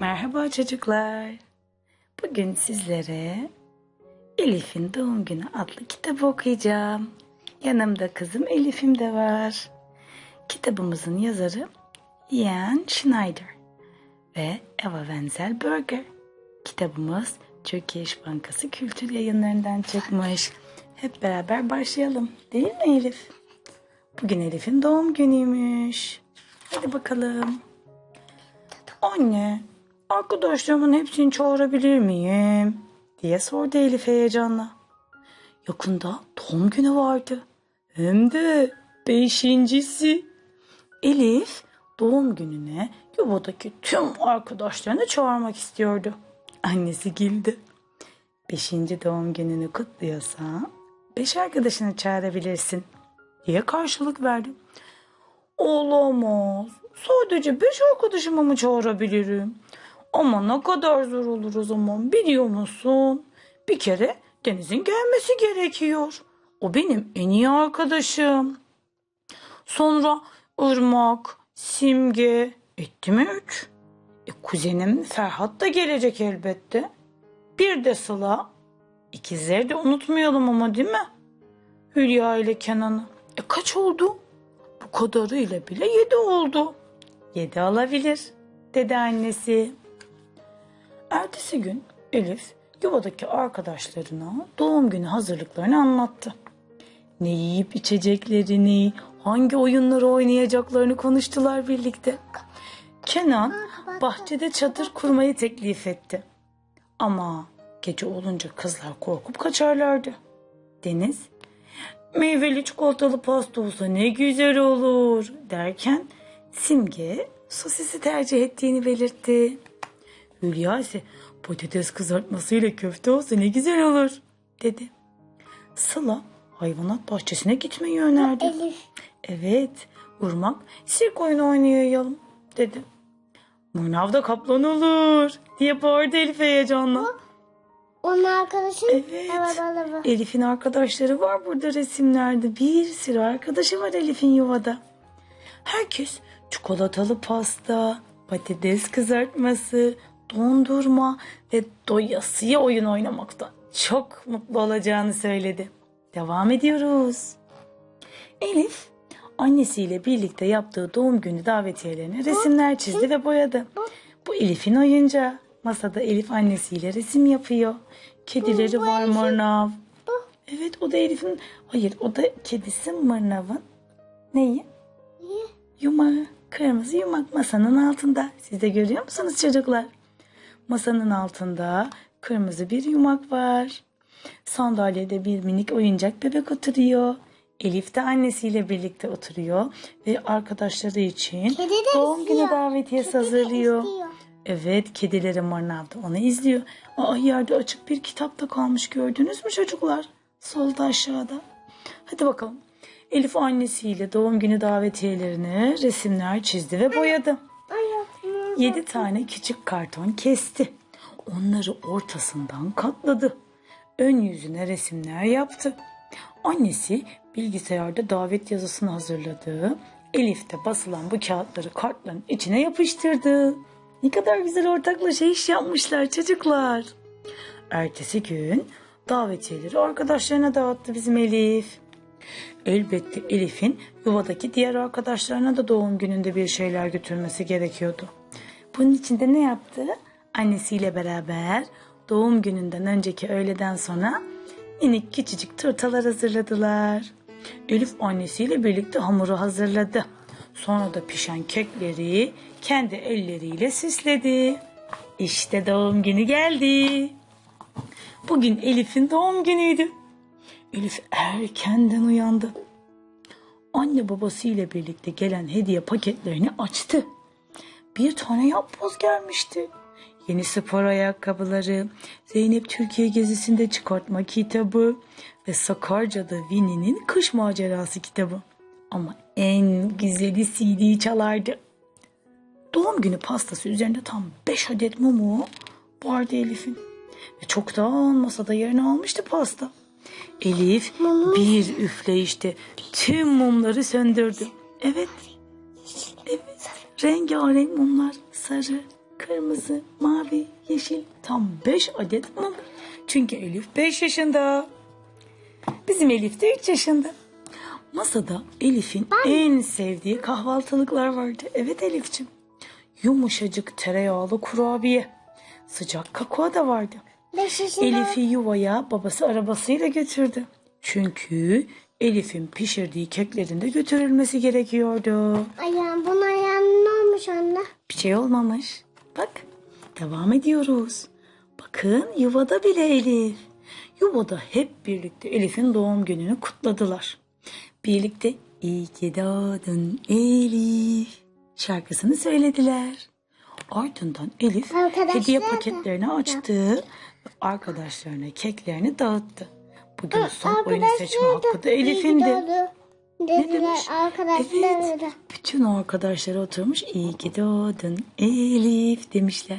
Merhaba çocuklar. Bugün sizlere Elif'in Doğum Günü adlı kitabı okuyacağım. Yanımda kızım Elif'im de var. Kitabımızın yazarı Ian Schneider ve Eva Wenzel Berger. Kitabımız Türkiye İş Bankası Kültür Yayınlarından çıkmış. Hep beraber başlayalım. Değil mi Elif? Bugün Elif'in doğum günüymüş. Hadi bakalım. Anne, arkadaşlarımın hepsini çağırabilir miyim? diye sordu Elif heyecanla. Yakında doğum günü vardı. Hem de beşincisi. Elif doğum gününe yuvadaki tüm arkadaşlarını çağırmak istiyordu. Annesi güldü. Beşinci doğum gününü kutluyorsa beş arkadaşını çağırabilirsin diye karşılık verdi. Olamaz. Sadece beş arkadaşımı mı çağırabilirim? Ama ne kadar zor olur o zaman biliyor musun? Bir kere Deniz'in gelmesi gerekiyor. O benim en iyi arkadaşım. Sonra Irmak, Simge, etti mi üç? E, kuzenim Ferhat da gelecek elbette. Bir de Sıla. İkizleri de unutmayalım ama değil mi? Hülya ile Kenan'ı. E kaç oldu? Bu kadarıyla bile yedi oldu. Yedi alabilir dedi annesi. Ertesi gün Elif yuvadaki arkadaşlarına doğum günü hazırlıklarını anlattı. Ne yiyip içeceklerini, hangi oyunları oynayacaklarını konuştular birlikte. Kenan bahçede çadır kurmayı teklif etti. Ama gece olunca kızlar korkup kaçarlardı. Deniz meyveli çikolatalı pasta olsa ne güzel olur derken Simge sosisi tercih ettiğini belirtti. Hülya ise patates kızartmasıyla köfte olsa ne güzel olur dedi. Sıla hayvanat bahçesine gitmeyi önerdi. Elif. Evet, Urmak sirk oyunu oynayalım dedi. Manavda kaplan olur diye bağırdı Elif heyecanla. Onun arkadaşı Evet. evet. araba. Elif'in arkadaşları var burada resimlerde. Bir sürü arkadaşı var Elif'in yuvada. Herkes çikolatalı pasta, patates kızartması, dondurma ve doyasıya oyun oynamaktan çok mutlu olacağını söyledi. Devam ediyoruz. Elif annesiyle birlikte yaptığı doğum günü davetiyelerine resimler çizdi ve boyadı. Bu Elif'in oyuncağı. Masada Elif annesiyle resim yapıyor. Kedileri var Mırnav. Evet o da Elif'in... Hayır o da kedisi Mırnav'ın. Neyi? Yumağı. Kırmızı yumak masanın altında. Siz de görüyor musunuz çocuklar? Masanın altında kırmızı bir yumak var. Sandalyede bir minik oyuncak bebek oturuyor. Elif de annesiyle birlikte oturuyor ve arkadaşları için doğum günü davetiyesi Kedi hazırlıyor. Evet, kedileri Marnav'da onu izliyor. Aa, yerde açık bir kitap da kalmış gördünüz mü çocuklar? Solda aşağıda. Hadi bakalım. Elif annesiyle doğum günü davetiyelerini resimler çizdi ve boyadı. Yedi tane küçük karton kesti. Onları ortasından katladı. Ön yüzüne resimler yaptı. Annesi bilgisayarda davet yazısını hazırladı. Elif de basılan bu kağıtları kartların içine yapıştırdı. Ne kadar güzel ortaklaşa iş yapmışlar çocuklar. Ertesi gün davetiyeleri arkadaşlarına dağıttı bizim Elif. Elbette Elif'in yuvadaki diğer arkadaşlarına da doğum gününde bir şeyler götürmesi gerekiyordu. Bunun için de ne yaptı? Annesiyle beraber doğum gününden önceki öğleden sonra minik küçücük turtalar hazırladılar. Elif annesiyle birlikte hamuru hazırladı. Sonra da pişen kekleri kendi elleriyle süsledi. İşte doğum günü geldi. Bugün Elif'in doğum günüydü. Elif erkenden uyandı. Anne babasıyla birlikte gelen hediye paketlerini açtı. Bir tane yapboz gelmişti. Yeni spor ayakkabıları, Zeynep Türkiye gezisinde çıkartma kitabı ve Sakarca'da Winnie'nin kış macerası kitabı. Ama en güzeli CD çalardı. Doğum günü pastası üzerinde tam 5 adet mumu vardı Elif'in. Ve çoktan masada yerini almıştı pasta. Elif bir üfleyişte tüm mumları söndürdü. Evet. Rengarenk mumlar. Sarı, kırmızı, mavi, yeşil tam 5 adet mum. Çünkü Elif 5 yaşında. Bizim Elif de 3 yaşında. Masada Elif'in en sevdiği kahvaltılıklar vardı. Evet Elif'ciğim. Yumuşacık tereyağlı kurabiye. Sıcak kakao da vardı. Elif'i yuvaya babası arabasıyla götürdü. Çünkü Elif'in pişirdiği keklerin de götürülmesi gerekiyordu. Ayağım ne olmuş anne? Bir şey olmamış. Bak devam ediyoruz. Bakın yuvada bile Elif. Yuvada hep birlikte Elif'in doğum gününü kutladılar. Birlikte iyi ki doğdun Elif şarkısını söylediler. Ardından Elif hediye paketlerini açtı. ve Arkadaşlarına keklerini dağıttı. Bugün son oyunu seçme hakkı da Elif'indi. Ne Ne demiş? demiş? Arkadaşlar Evet. Bütün o arkadaşları oturmuş iyi ki doğdun Elif demişler.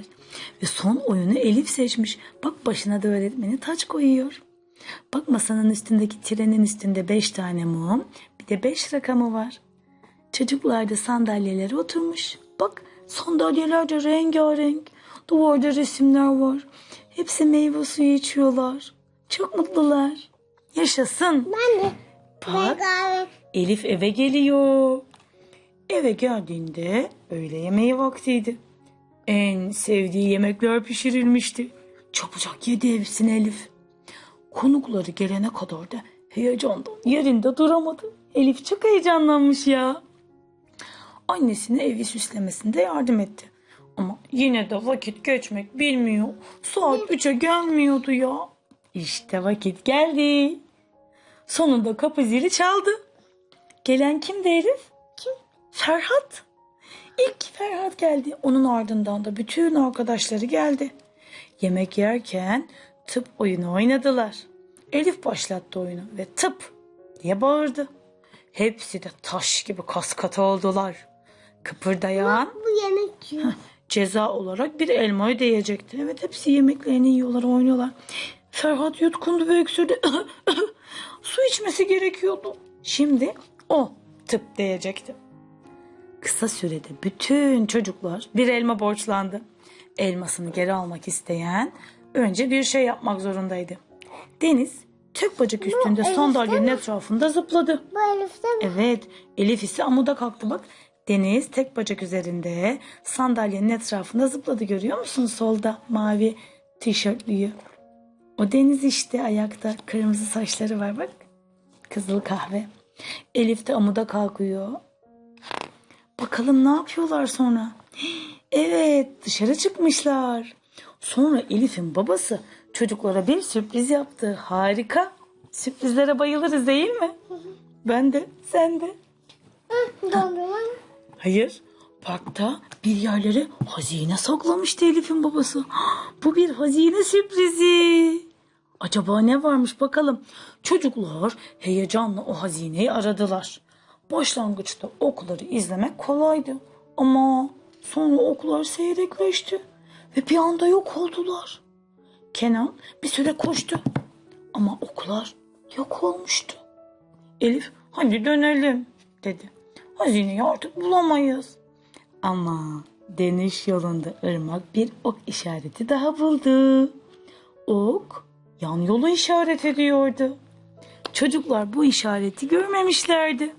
Ve son oyunu Elif seçmiş. Bak başına da öğretmeni taç koyuyor. Bak masanın üstündeki trenin üstünde beş tane mum bir de beş rakamı var. Çocuklar da sandalyelere oturmuş. Bak sandalyeler de rengarenk. Duvarda resimler var. Hepsi meyve suyu içiyorlar. Çok mutlular. Yaşasın. Ben de. Ben Bak kahve. Elif eve geliyor. Eve geldiğinde öğle yemeği vaktiydi. En sevdiği yemekler pişirilmişti. Çabucak yedi hepsini Elif. Konukları gelene kadar da heyecandan yerinde duramadı. Elif çok heyecanlanmış ya. Annesine evi süslemesinde yardım etti. Ama yine de vakit geçmek bilmiyor. Saat 3'e gelmiyordu ya. İşte vakit geldi. Sonunda kapı zili çaldı. Gelen kimdi Elif? Kim? Ferhat. İlk Ferhat geldi. Onun ardından da bütün arkadaşları geldi. Yemek yerken tıp oyunu oynadılar. Elif başlattı oyunu ve tıp diye bağırdı. Hepsi de taş gibi kaskatı oldular. Kıpırdayan Bu yemek ceza olarak bir elmayı değecekti. Evet hepsi yemeklerini yiyorlar, oynuyorlar. Ferhat yutkundu ve öksürdü. Su içmesi gerekiyordu. Şimdi o tıp diyecekti. Kısa sürede bütün çocuklar bir elma borçlandı. Elmasını geri almak isteyen önce bir şey yapmak zorundaydı. Deniz tek bacak üstünde Elif'te sandalyenin etrafında zıpladı. Bu Elif'te mi? Evet, Elif ise amuda kalktı bak. Deniz tek bacak üzerinde sandalyenin etrafında zıpladı görüyor musun solda mavi tişörtlüyü. O Deniz işte ayakta kırmızı saçları var bak. Kızıl kahve. Elif de amuda kalkıyor. Bakalım ne yapıyorlar sonra. Evet dışarı çıkmışlar. Sonra Elif'in babası çocuklara bir sürpriz yaptı. Harika. Sürprizlere bayılırız değil mi? Ben de, sen de. Dondurma. Hayır. Parkta bir yerlere hazine saklamıştı Elif'in babası. Bu bir hazine sürprizi. Acaba ne varmış bakalım. Çocuklar heyecanla o hazineyi aradılar. Başlangıçta okları izlemek kolaydı. Ama sonra oklar seyrekleşti. Ve bir anda yok oldular. Kenan bir süre koştu. Ama oklar yok olmuştu. Elif hadi dönelim dedi. Hazineyi artık bulamayız. Ama dönüş yolunda ırmak bir ok işareti daha buldu. Ok yan yolu işaret ediyordu. Çocuklar bu işareti görmemişlerdi.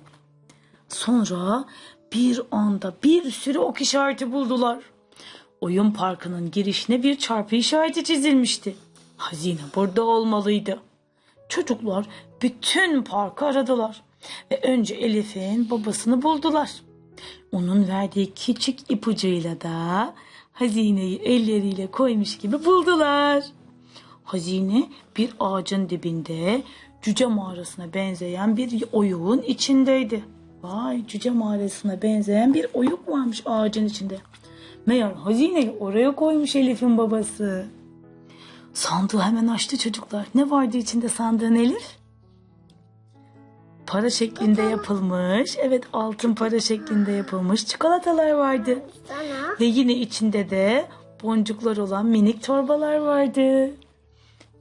Sonra bir anda bir sürü ok işareti buldular. Oyun parkının girişine bir çarpı işareti çizilmişti. Hazine burada olmalıydı. Çocuklar bütün parkı aradılar ve önce Elif'in babasını buldular. Onun verdiği küçük ipucuyla da hazineyi elleriyle koymuş gibi buldular. Hazine bir ağacın dibinde cüce mağarasına benzeyen bir oyuğun içindeydi. Vay cüce mağarasına benzeyen bir oyuk varmış ağacın içinde. Meğer hazineyi oraya koymuş Elif'in babası. Sandığı hemen açtı çocuklar. Ne vardı içinde sandığın Elif? Para şeklinde yapılmış. Evet altın para şeklinde yapılmış çikolatalar vardı. Ve yine içinde de boncuklar olan minik torbalar vardı.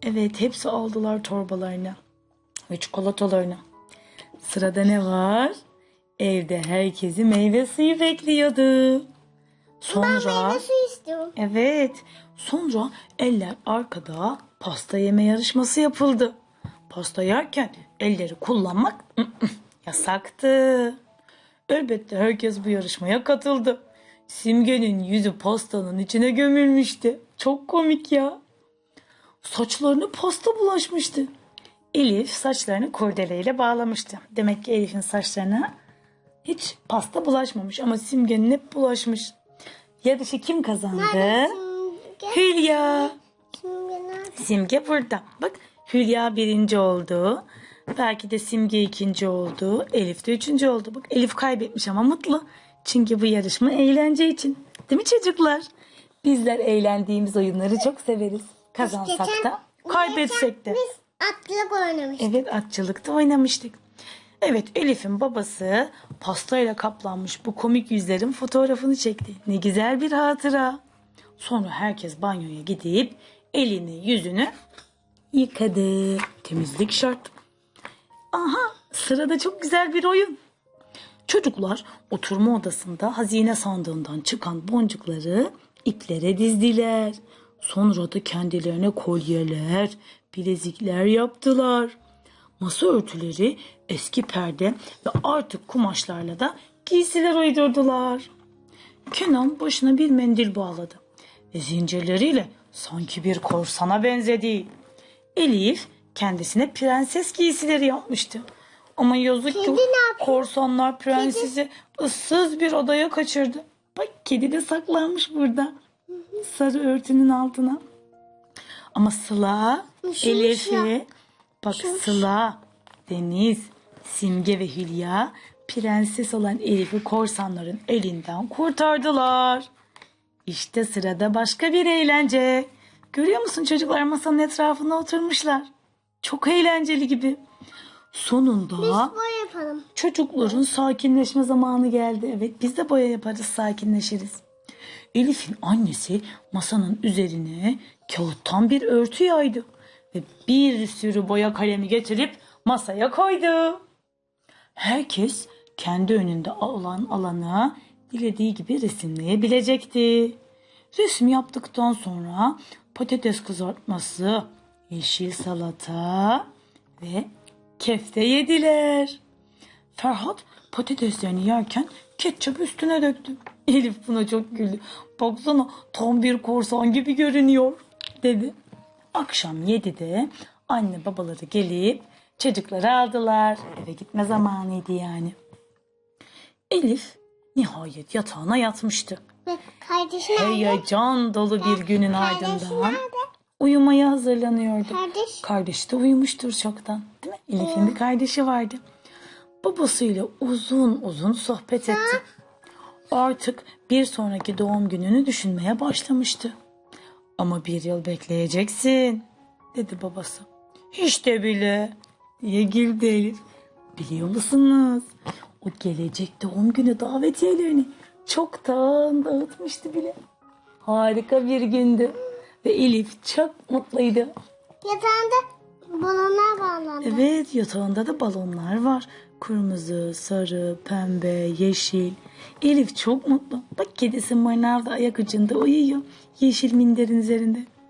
Evet hepsi aldılar torbalarını ve çikolatalarını. Sırada ne var? Evde herkesi meyve suyu bekliyordu. Sonra Meyve su istiyorum. evet sonra eller arkada pasta yeme yarışması yapıldı. Pasta yerken elleri kullanmak yasaktı. Elbette herkes bu yarışmaya katıldı. Simge'nin yüzü pastanın içine gömülmüştü. Çok komik ya. Saçlarına pasta bulaşmıştı. Elif saçlarını kurdeleyle bağlamıştı. Demek ki Elif'in saçlarına hiç pasta bulaşmamış ama Simge'nin hep bulaşmış. Yarışı kim kazandı? Şimdi, Hülya. şimdi nerede? Simge burada. Bak Hülya birinci oldu. Belki de Simge ikinci oldu. Elif de üçüncü oldu. Bak Elif kaybetmiş ama mutlu. Çünkü bu yarışma eğlence için. Değil mi çocuklar? Bizler eğlendiğimiz oyunları çok severiz. Kazansak da, kaybetsek de. Biz atlık oynamıştık. Evet atçılıkta oynamıştık. Evet Elif'in babası pastayla kaplanmış bu komik yüzlerin fotoğrafını çekti. Ne güzel bir hatıra. Sonra herkes banyoya gidip elini yüzünü yıkadı. Temizlik şart. Aha sırada çok güzel bir oyun. Çocuklar oturma odasında hazine sandığından çıkan boncukları iplere dizdiler. Sonra da kendilerine kolyeler, bilezikler yaptılar. Masa örtüleri eski perde ve artık kumaşlarla da giysiler uydurdular. Kenan başına bir mendil bağladı ve zincirleriyle sanki bir korsana benzedi. Elif kendisine prenses giysileri yapmıştı. Ama yazık ki Kedi yapıyor? korsanlar prensesi ıssız bir odaya kaçırdı. Bak kedi de saklanmış burada. Sarı örtünün altına. Ama Sıla, Elif'i, bak Sıla, Deniz, Simge ve Hülya prenses olan Elif'i korsanların elinden kurtardılar. İşte sırada başka bir eğlence. Görüyor musun çocuklar masanın etrafında oturmuşlar. Çok eğlenceli gibi. Sonunda Boy yapalım. çocukların sakinleşme zamanı geldi. Evet biz de boya yaparız sakinleşiriz. Elif'in annesi masanın üzerine kağıttan bir örtü yaydı. Ve bir sürü boya kalemi getirip masaya koydu. Herkes kendi önünde olan alanı dilediği gibi resimleyebilecekti. Resim yaptıktan sonra patates kızartması, yeşil salata ve kefte yediler. Ferhat patateslerini yerken ketçap üstüne döktü. Elif buna çok güldü. Baksana tam bir korsan gibi görünüyor dedi. Akşam 7'de anne babaları gelip çocukları aldılar. Eve gitme zamanıydı yani. Elif nihayet yatağına yatmıştı. Kardeşi? Heyecan dolu bir günün ardından uyumaya hazırlanıyordu. Kardeş. Kardeşi de uyumuştur çoktan. Değil mi? Elif'in bir kardeşi vardı. Babasıyla uzun uzun sohbet etti. Artık bir sonraki doğum gününü düşünmeye başlamıştı. Ama bir yıl bekleyeceksin dedi babası. Hiç de bile diye Elif. Biliyor musunuz? O gelecek doğum günü davetiyelerini çoktan dağıtmıştı bile. Harika bir gündü. Ve Elif çok mutluydu. Yatağında balonlar bağlandı. Evet yatağında da balonlar var. Kırmızı, sarı, pembe, yeşil. Elif çok mutlu. Bak kedisi Manav da ayak ucunda uyuyor. Yeşil minderin üzerinde.